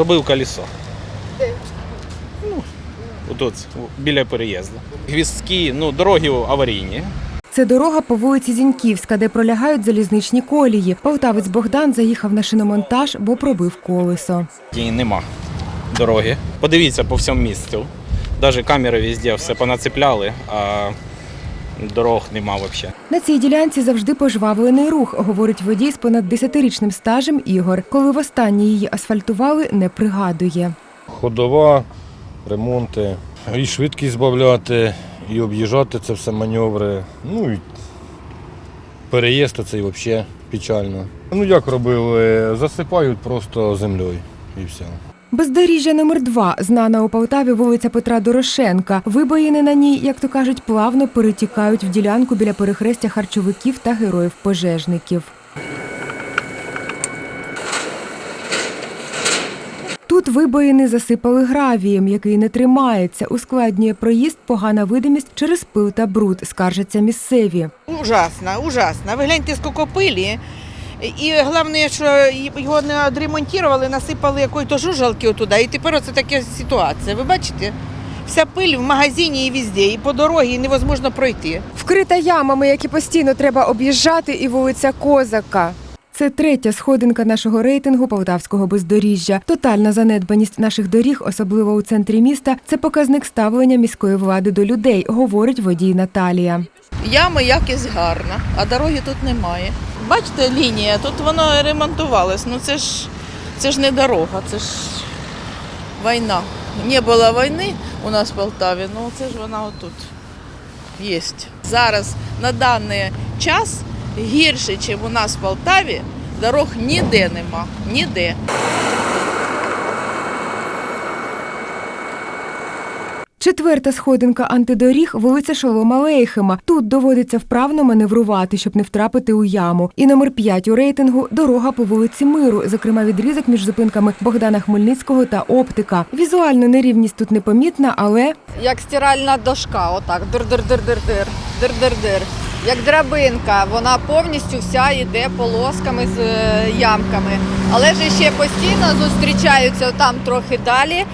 Пробив колесо. Ну, Тут, біля переїзду. Гвіздки, ну, дороги аварійні. Це дорога по вулиці Зіньківська, де пролягають залізничні колії. Полтавець Богдан заїхав на шиномонтаж, бо пробив колесо. І нема дороги. Подивіться по всьому місту. Навіть камери везде все понацепляли, а дорог нема взагалі. На цій ділянці завжди пожвавлений рух, говорить водій з понад 10-річним стажем Ігор. Коли востаннє її асфальтували, не пригадує. ходова, ремонти, і швидкість збавляти, і об'їжджати це все маневри. Ну і переїзд це взагалі печально. Ну як робили? Засипають просто землею і все. Бездоріжжя номер 2 знана у Полтаві вулиця Петра Дорошенка. Вибоїни на ній, як то кажуть, плавно перетікають в ділянку біля перехрестя харчовиків та героїв-пожежників. Тут вибоїни засипали гравієм, який не тримається, ускладнює проїзд, погана видимість через пил та бруд, скаржаться місцеві. Ужасно, ужасно. Ви гляньте, скільки пилі. І головне, що його не відремонтували, насипали якоїсь жужалки туди. І тепер це така ситуація. Ви бачите? Вся пиль в магазині і везде, і по дорозі невозможно пройти. Вкрита ямами, які постійно треба об'їжджати, і вулиця Козака. Це третя сходинка нашого рейтингу полтавського бездоріжжя. Тотальна занедбаність наших доріг, особливо у центрі міста, це показник ставлення міської влади до людей, говорить водій Наталія. Ями якість гарна, а дороги тут немає. Бачите, лінія, тут воно ремонтувалось. Ну це ж це ж не дорога, це ж війна. Не було війни у нас в Полтаві, ну це ж вона отут є. Зараз на даний час гірше, ніж у нас в Полтаві, дорог ніде нема. Ніде. Четверта сходинка антидоріг вулиця Шолома Лейхема. Тут доводиться вправно маневрувати, щоб не втрапити у яму. І номер 5 у рейтингу дорога по вулиці Миру, зокрема відрізок між зупинками Богдана Хмельницького та Оптика. Візуально нерівність тут непомітна, але як стиральна дошка, отак дир-дир-дир-дир-дир, дир-дир-дир. Як драбинка, вона повністю вся йде полосками з е, ямками. Але ж ще постійно зустрічаються там трохи далі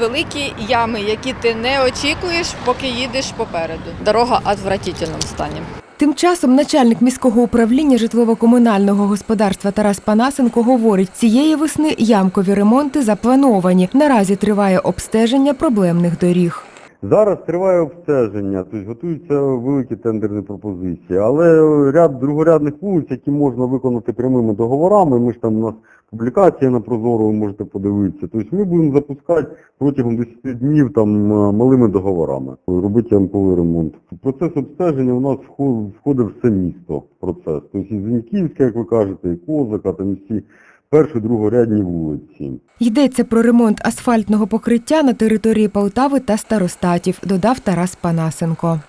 великі ями, які ти не очікуєш, поки їдеш попереду. Дорога в отвратительному стані. Тим часом начальник міського управління житлово-комунального господарства Тарас Панасенко говорить, цієї весни ямкові ремонти заплановані. Наразі триває обстеження проблемних доріг. Зараз триває обстеження, тобто готуються великі тендерні пропозиції, але ряд другорядних вулиць, які можна виконати прямими договорами, ми ж там у нас публікація на Прозоро, ви можете подивитися. Тобто ми будемо запускати протягом 10 днів там е, малими договорами, робити ямковий ремонт. Процес обстеження у нас вход- входить все місто процес. Тобто і Зіньківська, як ви кажете, і Козака, там і всі перші другорядні вулиці. Йдеться про ремонт асфальтного покриття на території Полтави та старостатів, додав Тарас Панасенко.